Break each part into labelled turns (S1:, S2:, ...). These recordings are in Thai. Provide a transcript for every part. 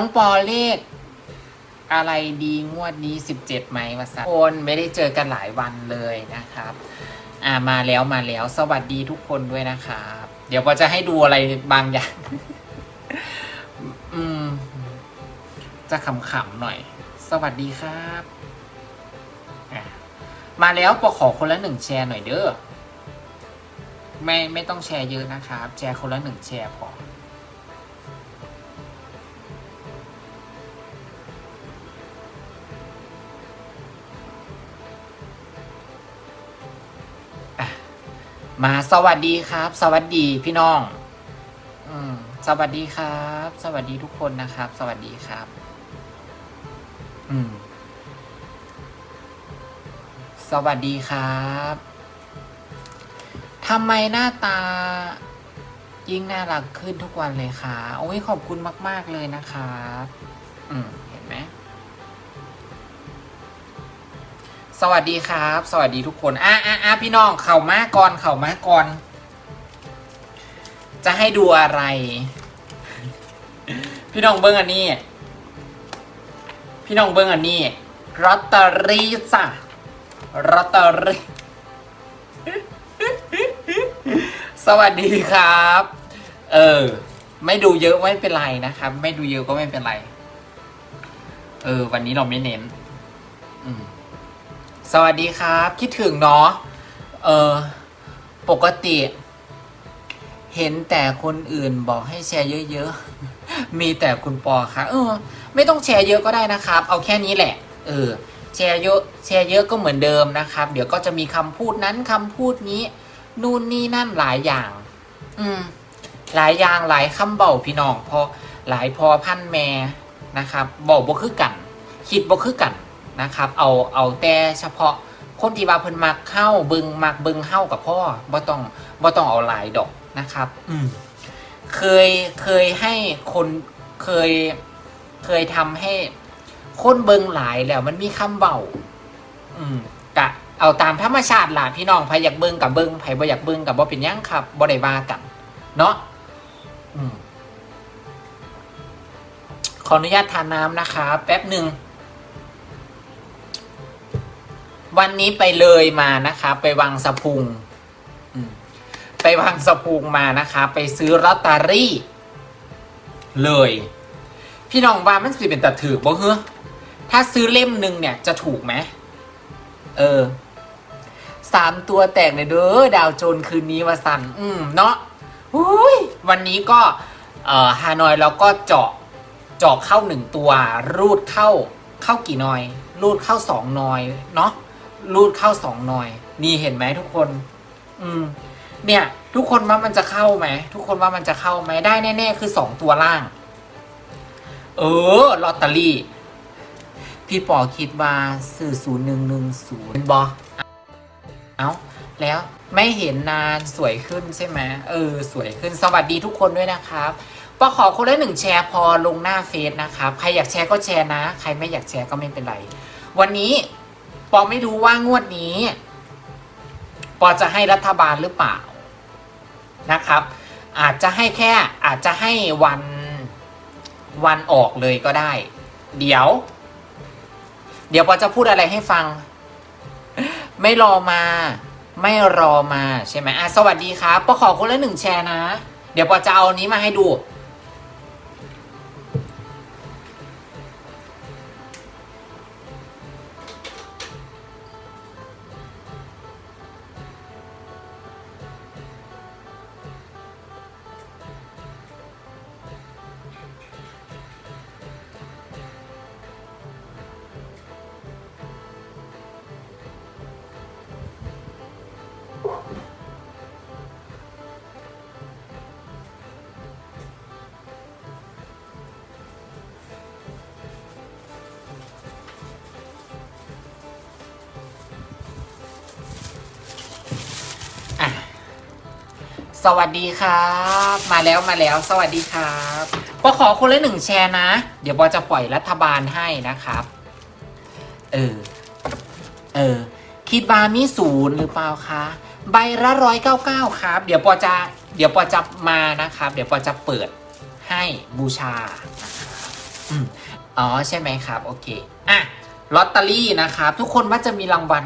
S1: น้องปอเลขอะไรดีงวดนี้สิบเจ็ดไหมวะสักคนไม่ได้เจอกันหลายวันเลยนะครับ อ่ามาแล้วมาแล้ว สวัสดีทุกคนด้วยนะครับ เดี๋ยวปอจะให้ดูอะไรบางอย่าง อืม จะขำๆหน่อย สวัสดีครับมาแล้วปอขอคนละหนึ่งแชร์หน่อยเด้อไม่ไม่ต้องแชร์เยอะนะครับ แชร์คนละหนึ่งแชร์พอ มาสวัสดีครับ สวัสดีพี่น้องอืมสวัสดีครับ สวัสดีทุกคนนะครับ สวัสดีครับ อืม สวัสดีครับทำไมหน้าตา ยิ่งน่ารักขึ้นทุกวันเลยค่ะโอ้ยขอบคุณมาก ๆเลยนะครับ อืม สวัสดีครับ สวัสดีทุกคนอะอะอะพี่น้องเข่ามาก่อนเข่ามาก่อน จะให้ดูอะไร พี่น้องเบิ้งอันนี้ พี่น้องเบิ้งอันนี้ลอตเตอรี่จ้ะลอตเตอรี่สวัสดีครับ เออ ไม่ดูเยอะไม่เป็นไรนะครับ ไม่ดูเยอะก็ไม่เป็นไร เออ วันนี้เราไม่เน้น สวัสดีครับ คิดถึงเนาะเออปกติ เห็นแต่คนอื่นบอกให้แชร์เยอะๆ มีแต่คุณปอค่ะเออ ไม่ต้องแชร์เยอะก็ได้นะครับ เอาแค่นี้แหละ เออ แชร์เยอะ แชร์เยอะก็เหมือนเดิมนะครับ เดี๋ยวก็จะมีคำพูดนั้นคำพูดนี้ นู่นนี่นั่นหลายอย่าง อืม หลายอย่างหลายคำเบาพี่น้องพอหลายพอพันแม่นะครับเบาบ่คือกัน คิดบ่คือกัน นะครับ เอาเอาแต่เฉพาะคนที่ว่าเพิ่นมักเข้าบึงมักบึงเข้ากับพ่อบ่ต้องบ่ต้องเอาหลายดอกนะครับ อืมเคยเคยให้คนเคยเคยทำให้คนเบิงหลายแล้วมันมีคำเบาอืมกะเอาตามธรรมชาติล่ะพี่น้องใครอยากเบิงกับเบิงใครบ่อยากเบิงกับบ่เป็นหยังครับบ่ได้ว่ากันเนาะอืมขออนุญาตทานน้ำนะคะแป๊บหนึ่ง วันนี้ไปเลยมานะคะ ไปวังสะพุง ไปวังสะพุงมานะคะ ไปซื้อลอตเตอรี่ เลย พี่น้องว่ามันสิเป็นตัดถือบ่เฮ้อถ้าซื้อเล่มหนึ่งเนี่ยจะถูกไหมเออสามตัวแตกเลยเด้อดาวโจนคืนนี้วาสันอืมเนาะอุ้ยวันนี้ก็เอ่อฮานอยเราก็เจาะเจาะเข้าหนึ่งตัว รูดเข้าเข้ากี่นอย รูดเข้าสองนอยเนาะ รูดเข้าสองหน่อย นี่เห็นไหมทุกคน อืม เนี่ย ทุกคนว่ามันจะเข้าไหมทุกคนว่ามันจะเข้าไหมได้แน่ๆคือสองตัวล่าง เออลอตเตอรี่ พี่ปอคิดว่าสื่อศูนย์หนึ่งหนึ่งศูนย์บอเอาแล้วไม่เห็นนานสวยขึ้นใช่ไหมเออ สวยขึ้นสวัสดีทุกคนด้วยนะครับปอขอคนละหนึ่งแชร์พอลงหน้าเฟซนะครับ ใครอยากแชร์ก็แชร์นะ ใครไม่อยากแชร์ก็ไม่เป็นไร วันนี้ ปอไม่รู้ว่างวดนี้ ปอจะให้รัฐบาลหรือเปล่านะครับ อาจจะให้แค่อาจจะให้วันวันออกเลยก็ได้ เดี๋ยว เดี๋ยวปอจะพูดอะไรให้ฟัง ไม่รอมา ไม่รอมาใช่ไหมอะสวัสดีครับปอขอคนละหนึ่งแชร์นะ เดี๋ยวปอจะเอานี้มาให้ดู วัสดีครับ มาแล้วมาแล้ว สวัสดีครับปอขอคนละหนึ่งแชร์นะ เดี๋ยวปอจะปล่อยรัฐบาลให้นะครับ เออ เออ คิดบามีศูนย์หรือเปล่าคะ ใบละร้อยเก้าเก้าครับ เดี๋ยวปอจะ เดี๋ยวปอจะมานะครับ เดี๋ยวปอจะเปิดให้บูชาอืมอ๋อใช่ไหมครับ โอเค อะลอตเตอรี่นะครับ ทุกคนว่าจะมีรางวัล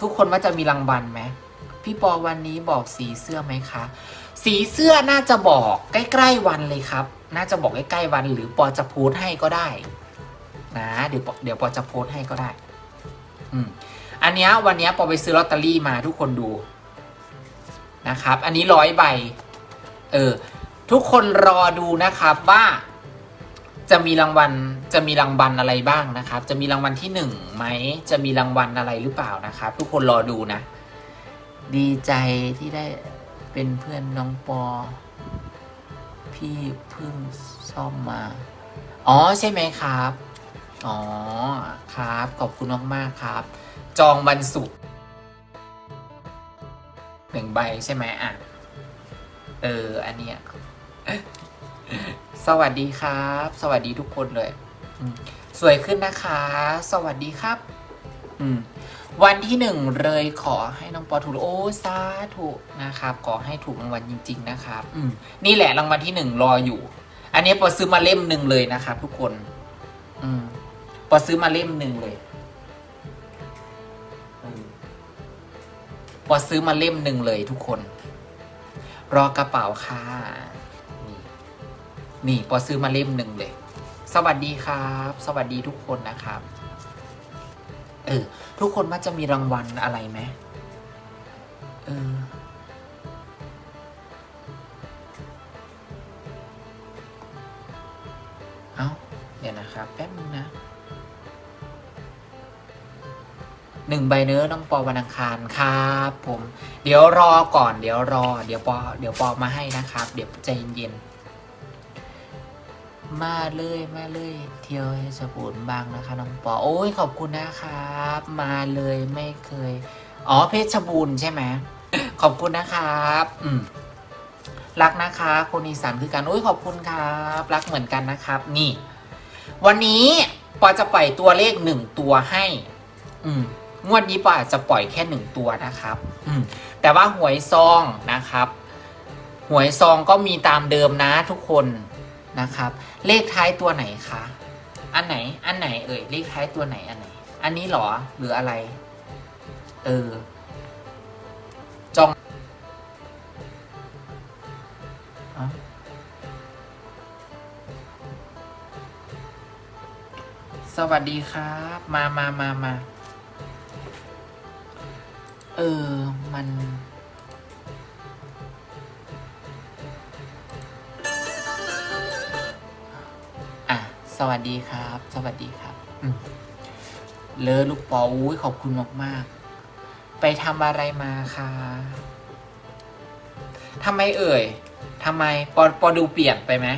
S1: ทุกคนว่าจะมีรางวัลไหม พี่ปอวันนี้บอกสีเสื้อไหมคะ สีเสื้อน่าจะบอกใกล้ๆวันเลยครับ น่าจะบอกใกล้ๆวัน หรือปอจะโพสให้ก็ได้ นะเดี๋ยวปอเดี๋ยวปอจะโพสให้ก็ได้ อืมอันเนี้ยวันเนี้ยปอไปซื้อลอตเตอรี่มาทุกคนดูนะครับ อันนี้ร้อยใบ เออ ทุกคนรอดูนะครับว่าจะมีรางวัลจะมีรางวัลอะไรบ้างนะครับ จะมีรางวัลที่หนึ่งไหมจะมีรางวัลอะไรหรือเปล่านะครับ ทุกคนรอดูนะ ดีใจที่ได้เป็นเพื่อนน้องปอ พี่เพิ่งซ่อมมา อ๋อใช่ไหมครับ อ๋อครับ ขอบคุณมากๆครับ จองวันศุกร์หนึ่งใบใช่ไหมอะ เออ อันเนี้ยสวัสดีครับ สวัสดีทุกคนเลย สวยขึ้นนะคะ สวัสดีครับ อืม วันที่หนึ่งเลยขอให้น้องปอถูกโอ้สาธุนะครับ ขอให้ถูกรางวัลจริง ๆ นะครับ อืมนี่แหละรางวัลที่หนึ่งรออยู่ อันนี้ปอซื้อมาเล่มหนึ่งเลยนะครับ ทุกคน อืมปอซื้อมาเล่มหนึ่งเลยปอซื้อมาเล่มหนึ่งเลยทุกคน รอกระเป๋าค่ะนี่นี่ปอซื้อมาเล่มหนึ่งเลย สวัสดีครับ สวัสดีทุกคนนะครับ เออ ทุกคนว่าจะมีรางวัลอะไรไหมเออเอาเดี๋ยวนะครับ แป๊บนึงนะหนึ่งใบเนื้อน้องปอวันอังคารครับผม เดี๋ยวรอก่อน เดี๋ยวรอ เดี๋ยวปอ เดี๋ยวปอมาให้นะครับ เดี๋ยวใจเย็นๆ มาเลยมาเลยเที่ยวให้สบูนบางนะคะน้องปอโอ้ยขอบคุณนะครับ มาเลยไม่เคย อ๋อเพชรบูรณ์ใช่ไหมขอบคุณนะครับอืมรักนะคะคนอีสานคือกันโอ้ยขอบคุณครับ รักเหมือนกันนะครับ นี่ วันนี้ปอจะปล่อยตัวเลขหนึ่งตัวให้ อืมงวดนี้ปออาจจะปล่อยแค่หนึ่งตัวนะครับ อืมแต่ว่าหวยซองนะครับ หวยซองก็มีตามเดิมนะทุกคน นะครับ เลขท้ายตัวไหนคะ อันไหน อันไหนเอ่ย เลขท้ายตัวไหน อันไหน อันนี้เหรอ หรืออะไร เออ จองอสวัสดีครับ มามามามา เออ มัน สวัสดีครับ สวัสดีครับเลอลูกปออุ้ยขอบคุณมาก ๆ ไปทำอะไรมาคะทำไมเอ่ยทำไมปอปอดูเปลี่ยนไปไหม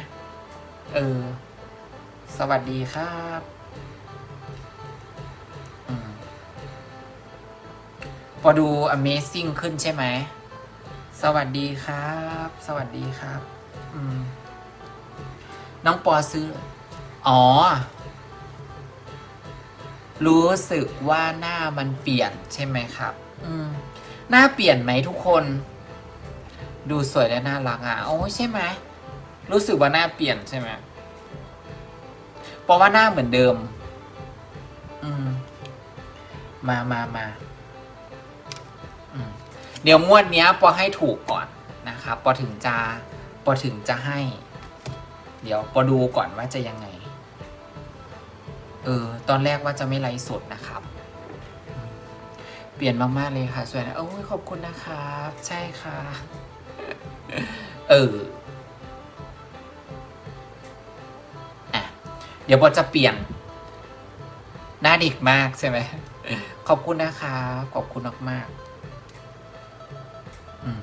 S1: เออ สวัสดีครับอปอดู Amazing ขึ้นใช่ไหม สวัสดีครับ สวัสดีครับ น้องปอซื้อ อ๋อ รู้สึกว่าหน้ามันเปลี่ยนใช่ไหมครับ อืม หน้าเปลี่ยนไหมทุกคน ดูสวยและน่ารักอะโอ้ใช่ไหมรู้สึกว่าหน้าเปลี่ยนใช่ไหมเพราะว่าหน้าเหมือนเดิม อืม มามามาเดี๋ยวงวดเนี้ยปอให้ถูกก่อนนะครับปอถึงจะปอถึงจะให้ เดี๋ยวปอดูก่อนว่าจะยังไง เออ ตอนแรกว่าจะไม่ไลฟ์สดนะครับ เปลี่ยนมากๆเลยค่ะ สวยนะโอ้ยขอบคุณนะครับ ใช่ค่ะ เอออะเดี๋ยวปอจะเปลี่ยน หน้าเด็กมากใช่ไหม ขอบคุณนะครับ ขอบคุณมากๆอืม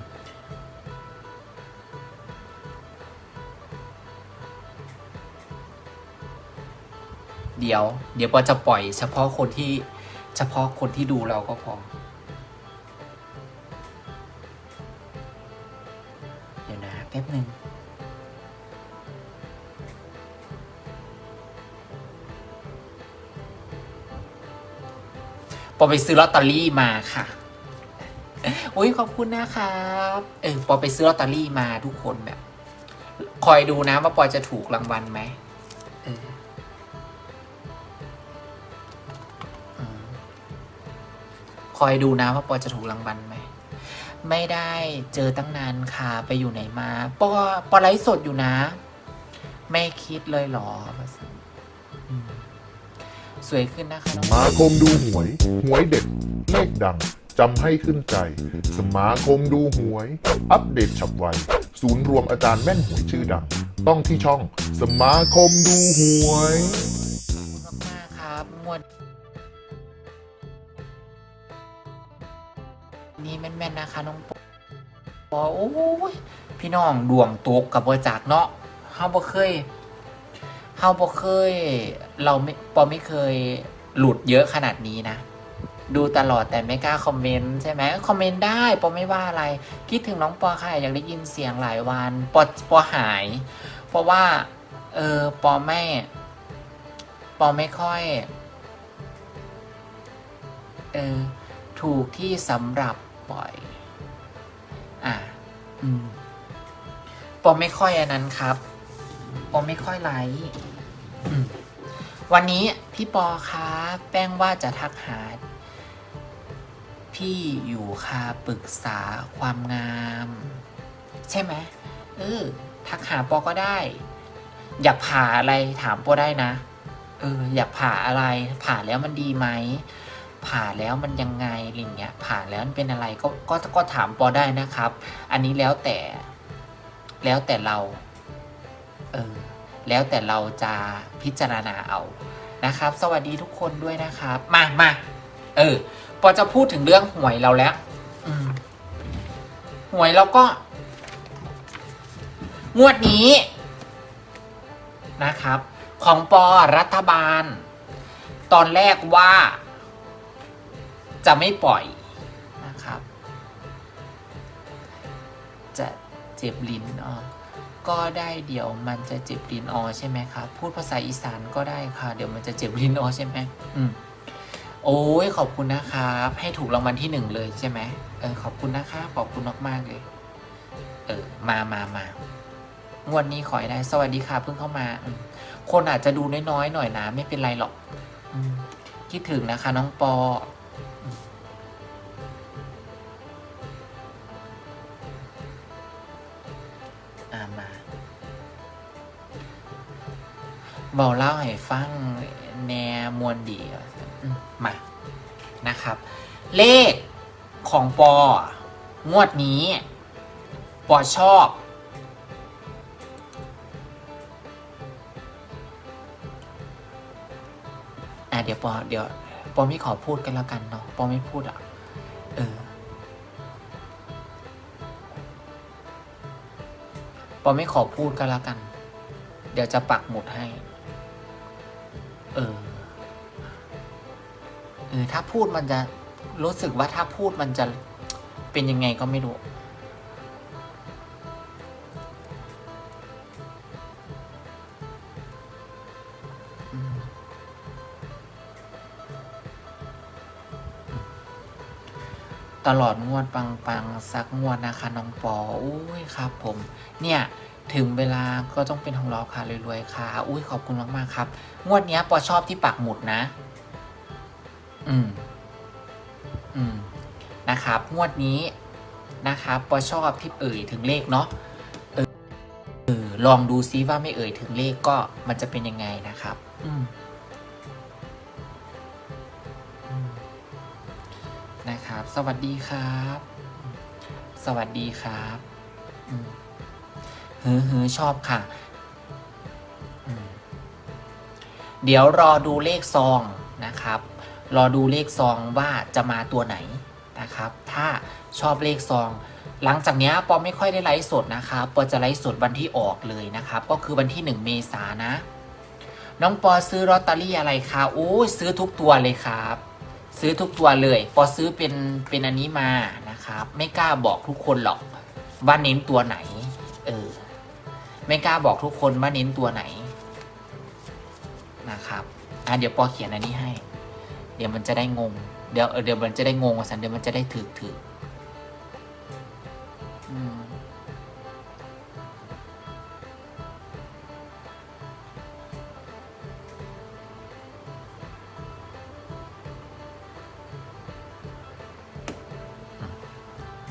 S1: เดี๋ยว เดี๋ยวปอจะปล่อย เฉพาะคนที่เฉพาะคนที่ดูเราก็พอป๊บหนึ่งปอไปซื้อลอตเตอรี่มาค่ะอุ้ยขอบคุณนะครับเออปอไปซื้อลอตเตอรี่มาทุกคนแบบ คอยดูนะว่าปอจะถูกรางวัลไหมเออ คอยดูนะว่าปอจะถูกรางวัลไหม ไม่ได้เจอตั้งนานค่ะไปอยู่ไหนมา ปอปอไลฟ์สดอยู่นะ ไม่คิดเลยเหรออืมสวยขึ้นนะคะน้อง
S2: สมาคมดูหวย หวยเด็ดเลขดัง จำให้ขึ้นใจ สมาคมดูหวย อัปเดตฉับไว ศูนย์รวมอาจารย์แม่นหวยชื่อดัง ต้องที่ช่อง สมาคมดูหวย
S1: นี่แม่นๆนะคะน้องปอโอ้ยพี่น้องดวงตกกับบจากเนาะเฮาบ่เคยเฮาบ่เคย เราไม่ปอไม่เคยหลุดเยอะขนาดนี้นะ ดูตลอดแต่ไม่กล้าคอมเมนต์ใช่ไหมคอมเมนต์ได้ปอไม่ว่าอะไร คิดถึงน้องปอค่ะอยากได้ยินเสียงหลายวันปอปอหาย เพราะว่า เออปอไม่ปอไม่ค่อย เออ ถูกที่สำหรับ ปล่อย อะอืมปอไม่ค่อยอันนั้นครับปอไม่ค่อยไลค์อืมวันนี้พี่ปอคะแป้งว่าจะทักหา พี่อยู่ค่ะปรึกษาความงาม ใช่ไหมเออทักหาปอก็ได้ อยากผ่าอะไรถามปอได้นะ เออ อยากผ่าอะไร ผ่าแล้วมันดีไหม ผ่าแล้วมันยังไงอะไรเงี้ยผ่าแล้วมันเป็นอะไรก็ก็ก็ถามปอได้นะครับ อันนี้แล้วแต่ แล้วแต่เราเออแล้วแต่เราจะพิจารณาเอานะครับ สวัสดีทุกคนด้วยนะครับ มามาเออปอจะพูดถึงเรื่องหวยเราแล้วหวยเราก็ งวดนี้นะครับ ของปอรัฐบาล ตอนแรกว่า จะไม่ปล่อยนะครับ จะเจ็บลิ้นอ๋อก็ได้เดี๋ยวมันจะเจ็บลิ้นออใช่ไหมครับ พูดภาษาอีสานก็ได้ค่ะ เดี๋ยวมันจะเจ็บลิ้นออใช่ไหมอืมโอ้ยขอบคุณนะครับ ให้ถูกรางวัลที่หนึ่งเลยใช่ไหมเออขอบคุณนะคะขอบคุณมากๆเลย เออมามามา งวดนี้ขอให้ได้ สวัสดีค่ะเพิ่งเข้ามา คนอาจจะดูน้อยๆหน่อยนะ ไม่เป็นไรหรอกคิดถึงนะคะ น้องปอ เบาเล่าให้ฟังแนมวลดีมมานะครับ เลขของปองวดนี้ปอชอบอะเดี๋ยวปอเดี๋ยวปอไม่ขอพูดกันแล้วกันเนาะปอไม่พูดอะเออปอไม่ขอพูดกันแล้วกัน เดี๋ยวจะปักหมุดให้ ออถ้าพูดมันจะรู้สึกว่าถ้าพูดมันจะเป็นยังไงก็ไม่รู้ ตลอดงวดปังปังๆสักงวดนะคะน้องปออุ้ยครับผม เนี่ยถึงเวลาก็ต้องเป็นของเราค่ะรวยๆค่ะ อุ้ยขอบคุณมากๆครับ งวดนี้ปอชอบที่ปักหมุดนะ อืม อืม นะครับ งวดนี้นะครับปอชอบที่เอ่ยถึงเลขเนาะเออเออลองดูซิว่าไม่เอ่ยถึงเลขก็มันจะเป็นยังไงนะครับ อืมนะครับ สวัสดีครับ สวัสดีครับอืมฮือฮือชอบค่ะ เดี๋ยวรอดูเลขซองนะครับ รอดูเลขซองว่าจะมาตัวไหนนะครับ ถ้าชอบเลขซอง หลังจากนี้ปอไม่ค่อยได้ไลฟ์สดนะครับปอจะไลฟ์สดวันที่ออกเลยนะครับ ก็คือวันที่หนึ่งเมษานะ น้องปอซื้อลอตเตอรี่อะไรคะโอ้ซื้อทุกตัวเลยครับ ซื้อทุกตัวเลยปอซื้อเป็นเป็นอันนี้มานะครับ ไม่กล้าบอกทุกคนหรอกว่าเน้นตัวไหน เออ ไม่กล้าบอกทุกคนว่าเน้นตัวไหนนะครับอะเดี๋ยวปอเขียนอันนี้ให้ เดี๋ยวมันจะได้งง เดี๋ยวเดี๋ยวมันจะได้งงว่าสันเดี๋ยวมันจะได้ถือถืออืม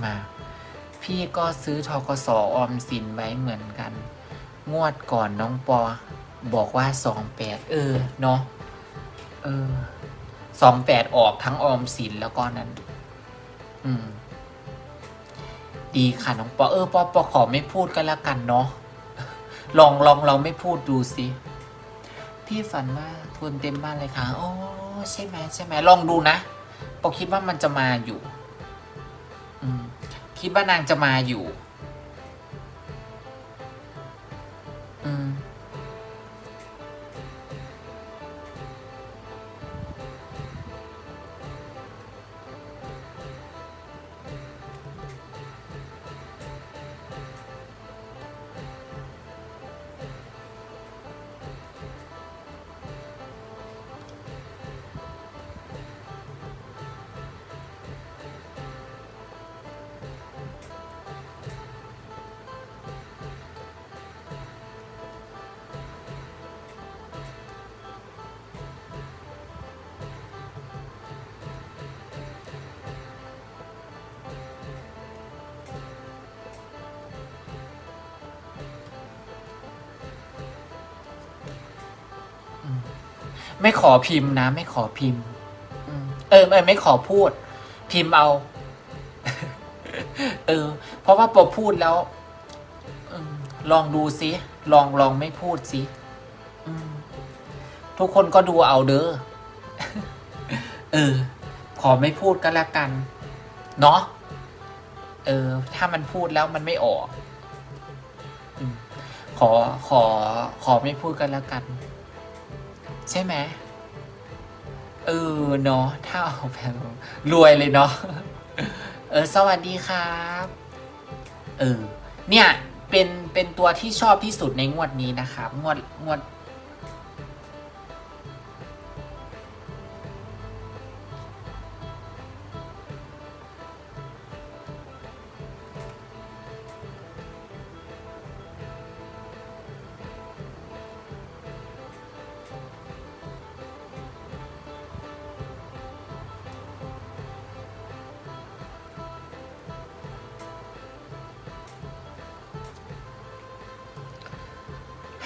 S1: มา พี่ก็ซื้อทกสออมสินไว้เหมือนกัน งวดก่อนน้องปอ บอกว่าสองแปดเออ เนาะเออ สองแปดออกทั้งออมสินแล้วก็นั้น อืม ดีค่ะน้องปอเออปอปอขอไม่พูดกันแล้วกันเนาะลองลองเราไม่พูดดูสิพี่ฝันว่าทุนเต็มบ้านเลยค่ะโอ้ใช่ไหมใช่ไหมลองดูนะปอคิดว่ามันจะมาอยู่ อืม คิดว่านางจะมาอยู่ ไม่ขอพิมพ์นะ ไม่ขอพิมพ์เออเออไม่ขอพูด พิมพ์เอา เออ เพราะว่าพอพูดแล้วอืมลองดูสิลองลองไม่พูดสิทุกคนก็ดูเอาเด้อเออ ขอไม่พูดก็แล้วกัน เนาะเออ ถ้ามันพูดแล้วมันไม่ออกขอขอขอไม่พูดกันแล้วกัน ใช่ไหมเออเนาะถ้าเอาแบบรวยเลยเนาะเออ สวัสดีครับ เออ เนี่ย เป็น เป็นตัวที่ชอบที่สุดในงวดนี้นะครับ งวด งวด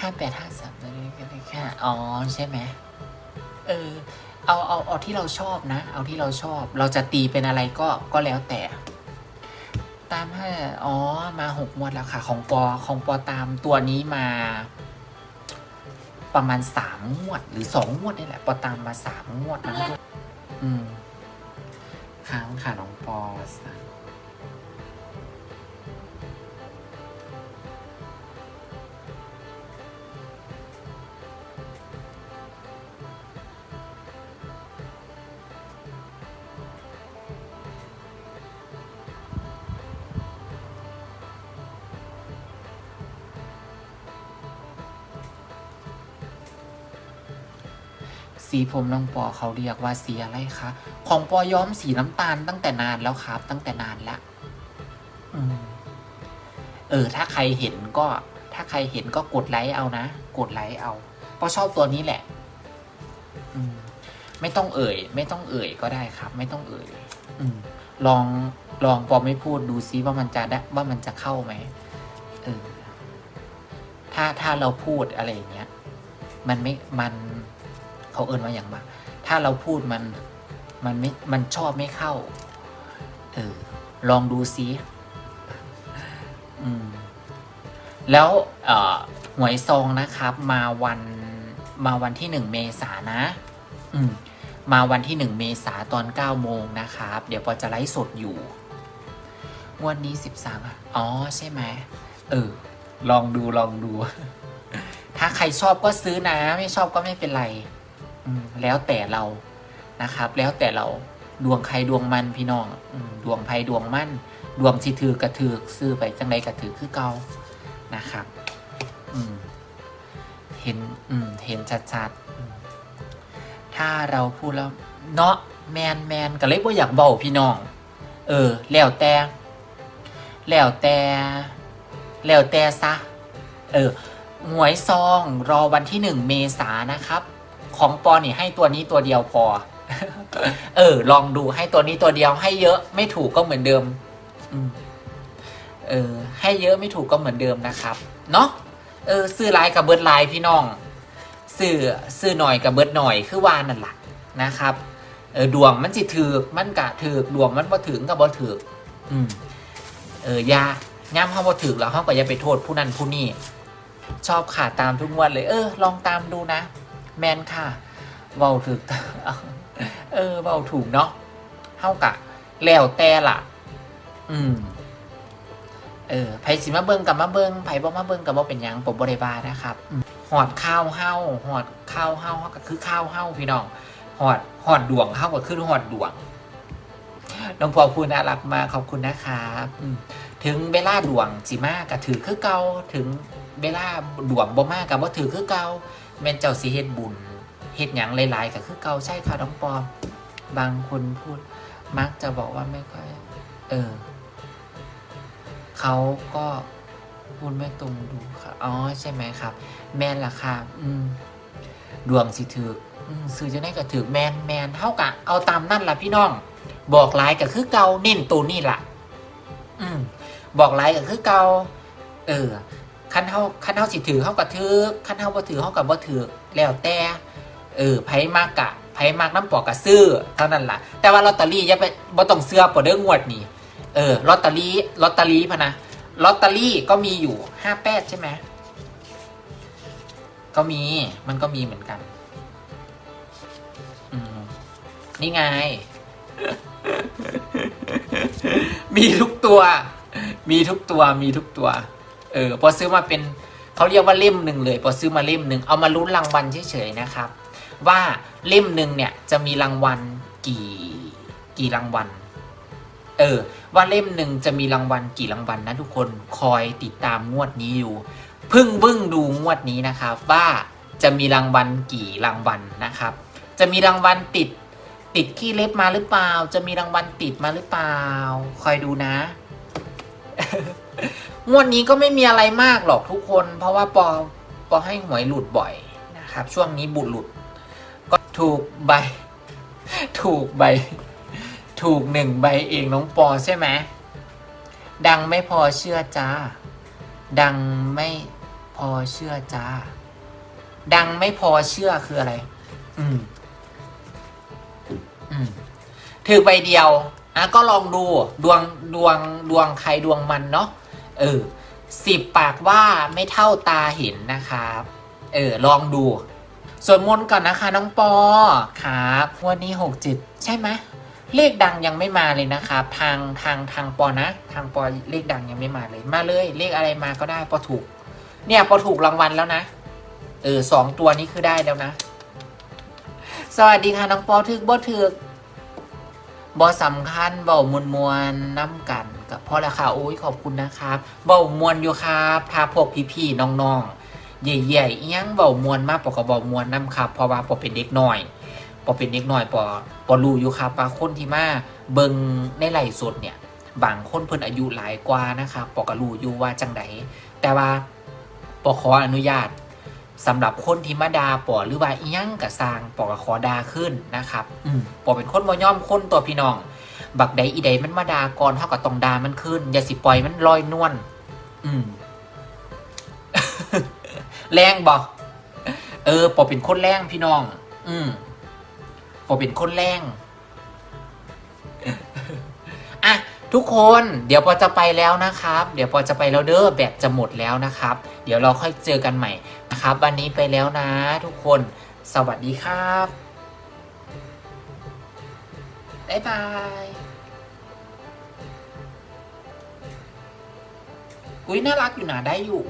S1: ห้าแปดห้าสามนี่ก็ได้แค่อ๋อใช่ไหมเออเอาเอาเอาที่เราชอบนะ เอาที่เราชอบ เราจะตีเป็นอะไรก็ก็แล้วแต่ ตามให้อ๋อมาหกงวดแล้วค่ะ ของปอของปอตามตัวนี้มา ประมาณสามงวด หรือสองงวดนี่แหละปอตามมาสามงวดนะอืมค้างค่ะน้องปอสาม สีผมน้องปอเขาเรียกว่าสีอะไรคะ ของปอย้อมสีน้ำตาลตั้งแต่นานแล้วครับ ตั้งแต่นานแล้วอืมเออ ถ้าใครเห็นก็ ถ้าใครเห็นก็กดไลค์เอานะ กดไลค์เอาปอชอบตัวนี้แหละอืมไม่ต้องเอ่ย ไม่ต้องเอ่ยก็ได้ครับ ไม่ต้องเอ่ยอืมลองลองปอไม่พูดดูซิว่ามันจะได้ว่ามันจะเข้าไหมเออถ้าถ้าเราพูดอะไรอย่างเงี้ย มันไม่มัน เขาเอินว่าอย่างมาถ้าเราพูดมันมันไม่มันชอบไม่เข้าเออลองดูซิอืมแล้วหวยซองนะครับ มาวันมาวันที่หนึ่งเมษานะ อืมมาวันที่หนึ่งเมษาตอนเก้าโมงนะครับ เดี๋ยวปอจะไลฟ์สดอยู่งวดนี้สิบสามอ๋อใช่ไหมเออ ลองดูลองดู ถ้าใครชอบก็ซื้อนะ ไม่ชอบก็ไม่เป็นไร แล้วแต่เรานะครับ แล้วแต่เราดวงใครดวงมันพี่น้องดวงใครดวงมั่น ดวงสิถือกระถือซื้อไปจังไรกระถือคือเกานะครับอืเห็นอืเห็นชัดๆอืมถ้าเราพูดแล้วเนาะแมนแมนก็เลยว่าอยากเบาพี่น้อง เออ แล้วแต่แล้วแต่แล้วแต่ซะ เออหวยซองรอวันที่หนึ่งเมษานะครับ ของปอนี่ให้ตัวนี้ตัวเดียวพอ เออ ลองดูให้ตัวนี้ตัวเดียวให้เยอะไม่ถูกก็เหมือนเดิมเออ ให้เยอะไม่ถูกก็เหมือนเดิมนะครับ เนาะเออซื้อไลน์กับเบิร์ดไลน์พี่น้องซื้อซื้อหน่อยกับเบิร์ดหน่อยคือวานั่นแหละนะครับเออดวงมันสิถือมันกะถือดวงมันบ่ถึงกับบ่ถืออืม เออยาย่ำเขาบ่ถึกแล้วเขาก็อย่าไปโทษผู้นั้นผู้นี้ชอบขาดตามทุกงวันเลย เออ ลองตามดูนะ แมนค่ะเว้าถึกเออเว้าถูกเนาะเท่ากะแล้วแต่ล่ะ อืม เออไผสิมาเบิงกับมาเบิงไผบ่มาเบิงกับบ่เป็นหยังผมบ่ได้บานะครับหอดข้าวเฮาหอดข้าวเฮาเฮาก็คือข้าวเฮาพี่น้องหอดหอดดวงเฮาก็คือหอดดวงน้องพอพูดน่ารักมาขอบคุณนะครับถึงเวลาดวงสิมากก็ถือคือเก่าถึงเวลาดวงบ่มากก็บ่ถือคือเก่า แม่นเจ้าสิเฮ็ดบุญเฮ็ดหยังหลายๆก็คือเก่าใช่ค่ะน้องปอม บางคนพูด มักจะบอกว่าไม่ค่อย เออเขาก็พูดไม่ตรงดูค่ะอ๋อใช่ไหมครับ แมนล่ะค่ะอืมดวงสิถือซื้อจะได้ก็ถือแมนแมนเท่ากับเอาตามนั่นล่ะพี่น้อง บอกไลายก็คือเกาเน้นตัวนี่ล่ะ อืมบอกไลายก็คือเกาเออ ขั้นเท่าขั้นเท่าสิถือเท่ากับถือขั้นเท่าบ่ถือเท่ากับบ่ถือแล้วแต่เออไผมากกะไผมากน้ำปอกกะซื้อเท่านั้นล่ะ แต่ว่าลอตเตอรี่อย่าไปบ่ต้องเสื้อปอเด้องวดนี่เออลอตเตอรี่ลอตเตอรี่พะนะลอตเตอรี่ก็มีอยู่ห้าแปดใช่ไหมก็มีมันก็มีเหมือนกันอืมนี่ไง มีทุกตัว มีทุกตัวมีทุกตัว เออพอซื้อมาเป็นเขาเรียกว่าเล่มหนึ่งเลย พอซื้อมาเล่มหนึ่งเอามาลุ้นรางวัลเฉยๆนะครับ ว่าเล่มหนึ่งเนี่ยจะมีรางวัลกี่กี่รางวัลเออว่าเล่มหนึ่งจะมีรางวัลกี่รางวัลนะทุกคนคอยติดตามงวดนี้อยู่พึ่งบึ้งดูงวดนี้นะครับ ว่าจะมีรางวัลกี่รางวัลนะครับ จะมีรางวัลติดติดขี้เล็บมาหรือเปล่า จะมีรางวัลติดมาหรือเปล่า คอยดูนะ งวดนี้ก็ไม่มีอะไรมากหรอกทุกคน เพราะว่าปอปอให้หวยหลุดบ่อยนะครับ ช่วงนี้บุตรหลุด ก็ถูกใบ ถูกใบ ถูกหนึ่งใบเองน้องปอใช่ไหมดังไม่พอเชื่อจ้า ดังไม่พอเชื่อจ้า ดังไม่พอเชื่อคืออะไร อืม อืมถือใบเดียวอะก็ลองดูดวงดวงดวงใครดวงมันเนาะ เออสิบปากว่าไม่เท่าตาเห็นนะครับ เออ ลองดูส่วนมนต์ก่อนนะคะ น้องปอครับวันนี้หกจิตใช่ไหมเลขดังยังไม่มาเลยนะครับ ทางทางทางปอนะ ทางปอเลขดังยังไม่มาเลยมาเลยเลขอะไรมาก็ได้ปอถูก เนี่ยปอถูกรางวัลแล้วนะ เออสองตัวนี้คือได้แล้วนะ สวัสดีค่ะน้องปอถึกบ่ถึกบอสำคัญบามวลมวลน้ำกัน กับพ่อละค่ะโอ้ยขอบคุณนะครับเบามวลอยู่ครับพาพวกพี่ๆน้องๆใหญ่ๆเอียงเบามวลมากปอกับเบามวลน้ำครับเพราะว่าปอเป็นเด็กน้อยพอเป็นเด็กน้อยปอปอรู้อยู่ครับว่าคนที่มาเบิงในไหลฟ์สดเนี่ยบางคนเพิ่นอายุหลายกว่านะครับปอกรู้อยู่ว่าจังไดแต่ว่าปอขออนุญาตสำหรับคนที่มาดาปอหรือว่าอียังกะสร้างปอกขอดาขึ้นนะครับ อืมปอเป็นคนบ่ย่อมคนตัวพี่น้อง บักใดอีใดมันมาดาก่อนเท่ากับต้องดามันขึ้น อย่าสิปล่อยมันลอยนวลอืม แรงบ่เออปอเป็นคนแรงพี่น้อง อืมปอเป็นคนแรงอะทุกคนเดี๋ยวปอจะไปแล้วนะครับ เดี๋ยวปอจะไปแล้วเด้อแบตจะหมดแล้วนะครับ เดี๋ยวเราค่อยเจอกันใหม่นะครับ วันนี้ไปแล้วนะ ทุกคนสวัสดีครับบ๊ายบาย อุ้ยน่ารักอยู่นะได้อยู่